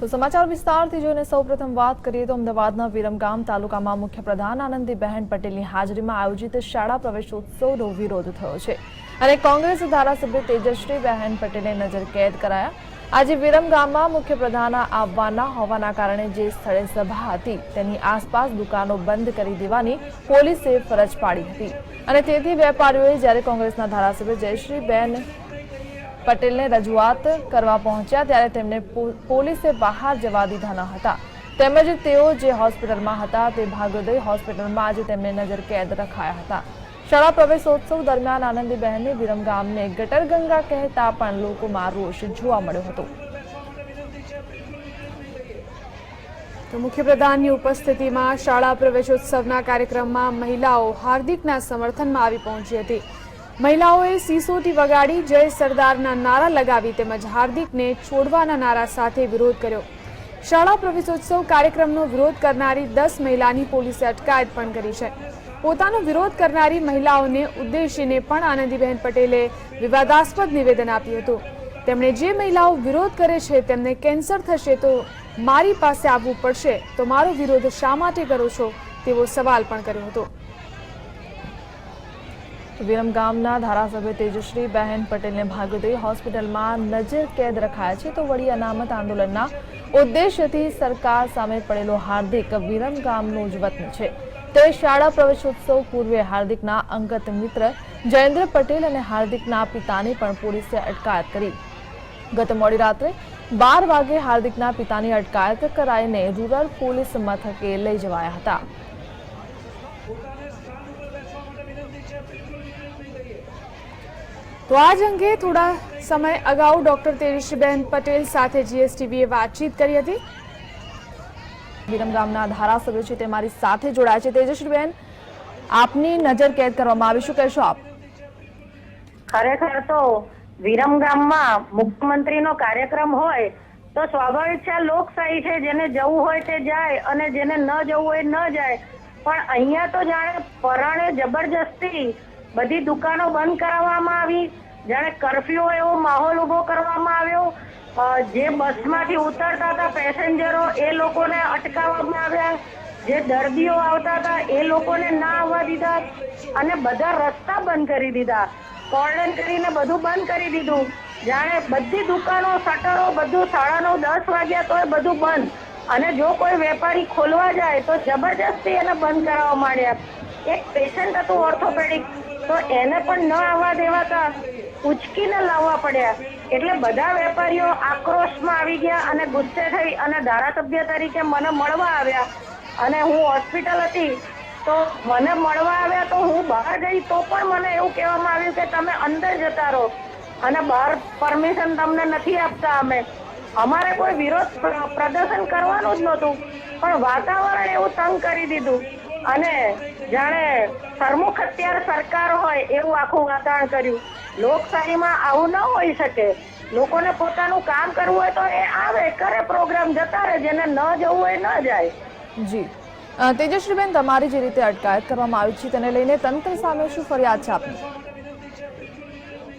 તો સમાચાર વિસ્તારથી જોઈને સૌપ્રથમ વાત કરીએ તો અમદાવાદના વિરમગામ તાલુકામાં મુખ્ય પ્રધાન આનંદીબહેન પટેલની હાજરીમાં આયોજિત શાળા પ્રવેશોત્સવનો વિરોધ થયો છે. અને કોંગ્રેસ ધારાસભ્ય તેજશ્રીબહેન પટેલે નજર કેદ કરાયા. આજે વિરમગામમાં મુખ્ય પ્રધાન આવવાના હોવાના કારણે જે સ્થળે સભા હતી તેની આસપાસ દુકાનો બંધ કરી દેવાની પોલીસે ફરજ પાડી હતી. અને તેથી વેપારીઓએ જ્યારે કોંગ્રેસના ધારાસભ્ય જયશ્રીબેન પટેલને રજૂઆત કરવા પહોંચ્યા ત્યારે તેમને પોલીસે બહાર જવા દીધા ન હતા. તેમજ તેઓ જે હોસ્પિટલમાં હતા તે ભાગોદય હોસ્પિટલમાં આજે તેમને નજર કેદ રખાયા હતા. શાળા પ્રવેશોત્સવ દરમિયાન આનંદીબહેને વિરમગામને ગટરગંગા કહેતા પણ લોકોમાં રોષ જોવા મળ્યો હતો. તો મુખ્યપ્રધાનની ઉપસ્થિતિમાં શાળા પ્રવેશોત્સવના કાર્યક્રમમાં મહિલાઓ હાર્દિકના સમર્થનમાં આવી પહોંચી હતી. મહિલાઓએ સીસોટી વગાડી જય સરદારના નારા લગાવી તેમજ હાર્દિકને છોડવાના નારા સાથે વિરોધ કર્યો. શાળા પ્રવેશોત્સવ કાર્યક્રમનો વિરોધ કરનારી દસ મહિલાની પોલીસે અટકાયત પણ કરી છે. પોતાનો વિરોધ કરનારી મહિલાઓને ઉદ્દેશીને પણ આનંદીબહેન પટેલે વિવાદાસ્પદ નિવેદન આપ્યું હતું. તેમણે જે મહિલાઓ વિરોધ કરે છે તેમને કેન્સર થશે તો મારી પાસે આવવું પડશે. તો મારો વિરોધ શા માટે કરો છો? તેવો સવાલ પણ કર્યો હતો. વિરમગામના ધારાસભ્ય તેજશ્રી બહેન પટેલને ભાગોદય હોસ્પિટલમાં નજર કેદ રખાયા છે તો વળી અનામત આંદોલનના ઉદ્દેશ્યથી સરકાર સામે પડેલો હાર્દિક વિરમગામનો જ વતન છે. તે શાળા પ્રવેશોત્સવ પૂર્વે હાર્દિકના અંગત મિત્ર જયેન્દ્ર પટેલ અને હાર્દિકના પિતાની પણ પોલીસે અટકાયત કરી. ગત મોડી રાત્રે બાર વાગે હાર્દિકના પિતાની અટકાયત કરાઈને રૂરલ પોલીસ મથકે લઈ જવાયા હતા. તો આ જ અંગે થોડા સમય અગાઉ ડોક્ટર તેજસ્વીબેન પટેલ સાથે જીએસટીવીએ વાતચીત કરી હતી. વિરમગામના ધારાસભ્ય છે તે મારી સાથે જોડાયા છે. તેજસ્વીબેન આપની નજર કેદ કરવામાં આવી. શું કહેશો આપ? ખરેખર તો વિરમગામમાં મુખ્યમંત્રીનો કાર્યક્રમ હોય તો સ્વાભાવિક છે લોકશાહી છે. જેને જવું હોય તે જાય અને જેને ન જવું હોય ન જાય. પણ અહીંયા તો જાણે પરાણે જબરજસ્તી બધી દુકાનો બંધ કરાવવામાં આવી. જાણે કરફ્યુ એવો માહોલ ઊભો કરવામાં આવ્યો. જે બસમાંથી ઉતરતા હતા પેસેન્જરો, એ લોકોને અટકાવવામાં આવ્યા. જે દર્દીઓ આવતા હતા, એ લોકોને ના આવવા દીધા અને બધા રસ્તા બંધ કરી દીધા. કોર્ડન કરીને બધું બંધ કરી દીધું. જાણે બધી દુકાનો, શટરો, બધું સાડા નવ, દસ વાગ્યા તો બધું બંધ. અને જો કોઈ વેપારી ખોલવા જાય તો જબરજસ્તી એને બંધ કરાવવા માંડ્યા. એક પેશન્ટ હતું ઓર્થોપેડિક તો એને પણ ન આવવા દેવાતા, ઉચકીને લાવવા પડ્યા. એટલે બધા વેપારીઓ આક્રોશમાં આવી ગયા અને ગુસ્સે થઈ અને ધારાસભ્ય તરીકે મને મળવા આવ્યા. અને હું હોસ્પિટલ હતી, તો મને મળવા આવ્યા તો હું બહાર ગઈ, તો પણ મને એવું કહેવામાં આવ્યું કે તમે અંદર જતા રહો અને બહાર પરમિશન તમને નથી આપતા અમે. અમારે કોઈ વિરોધ પ્રદર્શન કરવાનું જ નહોતું. પણ વાતાવરણ એવું તંગ કરી દીધું. અને જાણે સરમુખ અત્યારે સરકાર હોય એવું આખું વાતાવરણ કર્યું. લોકશાહીમાં આવું ન હોઈ શકે. લોકોને પોતાનું કામ કરવું હોય તો એ આવે કરે પ્રોગ્રામ જતા રહે જેને ન જવું હોય ન જાય. જી. તેજશ્રીબેન તમારી જે રીતે અટકાયત કરવામાં આવી છે તેને લઈને તંત્ર સામે શું ફરિયાદ છે આપની?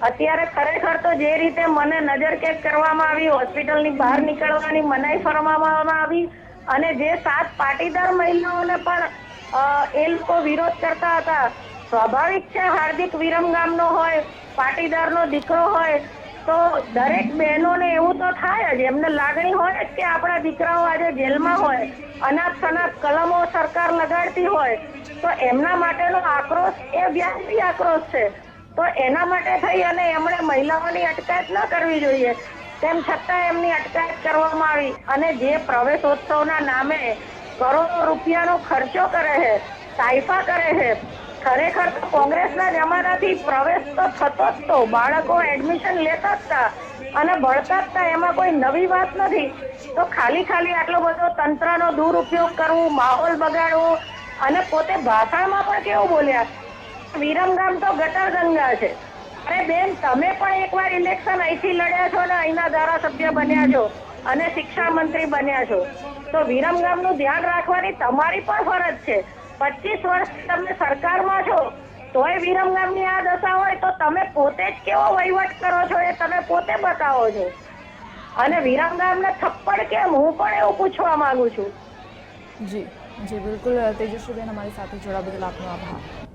અત્યારે ખરેખર તો જે રીતે મને નજર નજરકેદ કરવામાં આવી હોસ્પિટલની બહાર નીકળવાની મનાઈ ફરમાવવામાં આવી અને જે સાત પાટીદાર મહિલાઓને પણ એ લોકો વિરોધ કરતા હતા. સ્વાભાવિક છે, હાર્દિક વિરમગામનો હોય, પાટીદારનો દીકરો હોય, તો દરેક બહેનોને એવું તો થાય જ, એમને લાગણી હોય કે આપણા દીકરાઓ આજે જેલમાં હોય અનાથ સનાથ કલમો સરકાર લગાડતી હોય, તો એમના માટેનો આક્રોશ એ વ્યાજબી આક્રોશ છે. તો એના માટે થઈ અને એમણે મહિલાઓની અટકાયત ન કરવી જોઈએ. તેમ છતાં એમની અટકાયત કરવામાં આવી અને જે પ્રવેશોત્સવના નામે કરોડો રૂપિયાનો ખર્ચો કરે છે તાઇફા કરે છે. ખરેખર તો કોંગ્રેસના જમાનાથી પ્રવેશ તો થતો જ તો. બાળકો એડમિશન લેતા જ હતા અને ભણતા જ એમાં કોઈ નવી વાત નથી. તો ખાલી ખાલી આટલો બધો તંત્રનો દુરુપયોગ કરવો, માહોલ બગાડવો અને પોતે ભાષણમાં પણ કેવું બોલ્યા? વિરમગામ તો ગટરગંગા છે. અરે બેન, તમે પણ એકવાર ઇલેક્શન અહીંથી લડ્યા છો ને અહીંના ધારાસભ્ય બન્યા છો અને શિક્ષા મંત્રી બન્યા છો. તો વિરમગામનું ધ્યાન રાખવાની તમારી પણ ફરજ છે. પચીસ વર્ષ તમે સરકારમાં છો, તોય વિરમગામની આ દશા હોય તો તમે પોતે જ કેવો વહીવટ કરો છો એ તમે પોતે બતાવો છો. અને વિરમગામને થપ્પડ કેમ? હું પણ એવું પૂછવા માંગુ છું. જી જી, બિલકુલ, તેજસ્વીબેન, અમારી સાથે જોડા બદલ આપનો આભાર.